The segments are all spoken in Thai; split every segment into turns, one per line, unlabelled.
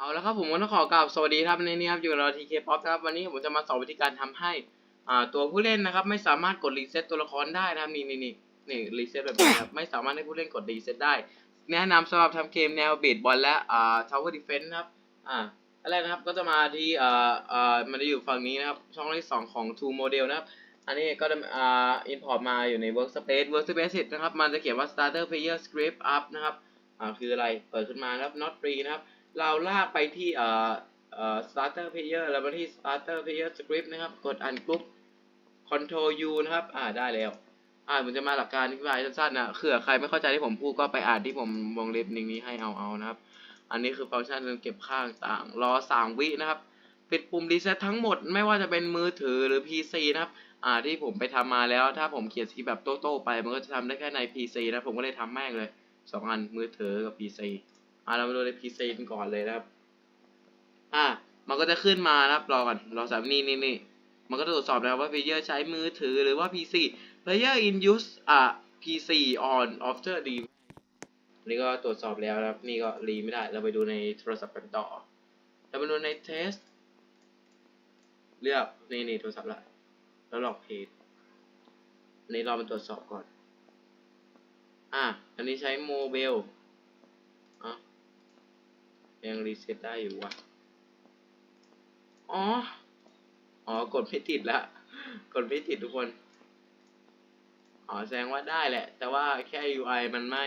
เอาละครับผมก็ต้องขอกราบสวัสดีครับในนี้ครับอยู่กับเราทีเคป๊อปครับวันนี้ผมจะมาสอนวิธีการทำให้อ่าตัวผู้เล่นนะครับ ไม่สามารถกดรีเซ็ตตัวละครได้นะครับนี่นี่นี่นี่รีเซ็ตแบบนี้ครับไม่สามารถให้ผู้เล่นกดรีเซ็ตได้ แนะนำสำหรับทำเกมแนวเบสบอลและอ่าทาวเวอร์ดิเฟนส์ครับอ่าอันแรกนะครับก็จะมาที่อ่าอ่ามันจะอยู่ฝั่งนี้นะครับช่องที่สองของ Two Model นะครับอันนี้ก็จะอ่า import มาอยู่ใน workspace workspace นะครับมันจะเขียนว่า starter player script up นะครับอ่าคืออะไรเปิดขึ้นมานะครับ not free นะครับ เราลากไปที่เอ่อเอ่อ starter player แล้วมาที่ starter player script นะครับ กด ungroup control u นะครับ อ่าได้แล้ว อ่าผมจะมาหลักการอธิบายสั้นๆนะเผื่อใครไม่เข้าใจที่ผมพูดก็ไปอ่านที่ผมวงเล็บนึ่งนี้ให้เอาเอานะครับ อันนี้คือฟังก์ชันเก็บค่าต่างรอสามวินะครับ ปิดปุ่มรีเซ็ตทั้งหมดไม่ว่าจะเป็นมือถือหรือ PC นะครับอ่าที่ผมไปทำมาแล้ว ถ้าผมเขียนสีแบบโต้ๆไป มันก็จะทำได้แค่ใน PC นะผมก็เลยทำแม่งเลยสองอันมือถือกับ PC อ่าเรามาดูใน PC กันก่อนเลยนะครับ อ่ามันก็จะขึ้นมานะครับรอก่อนรอสามนี่นี่นี่มันก็จะตรวจสอบนะครับว่า player ใช้มือถือหรือว่า PC player in use อ่า PC on after d นี่ก็ตรวจสอบแล้วนะครับ นี่ก็รีไม่ได้ เราไปดูในโทรศัพท์กันต่อ เราไปดูใน test เลือกนี่นี่โทรศัพท์ละ แล้วลอกเพจอันนี้เรามาตรวจสอบก่อน อะ อันนี้ใช้โมเบลอะ ยังรีเซ็ตได้อยู่วะอ๋อ อ๋อ กดไม่ติดละ กดไม่ติดทุกคน อ๋อ แสดงว่าได้แหละ แต่ว่าแค่ UI มันไม่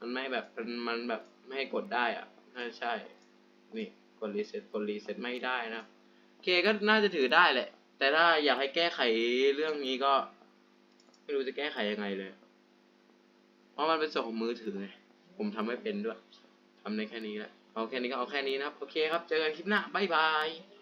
มันไม่แบบ มันมันแบบไม่ให้กดได้อะน่าจะใช่ นี่ กดรีเซ็ตกดรีเซ็ตไม่ได้นะโอเคก็น่าจะถือได้แหละ แต่ถ้าอยากให้แก้ไขเรื่องนี้ก็ ไม่รู้จะแก้ไขยังไงเลย เพราะมันเป็นส่วนของมือถือไง ผมทำไม่เป็นด้วย ทำได้แค่นี้แหละ เอาแค่นี้ก็เอาแค่นี้นะครับ โอเคครับ เจอกันคลิปหน้า บ๊ายบาย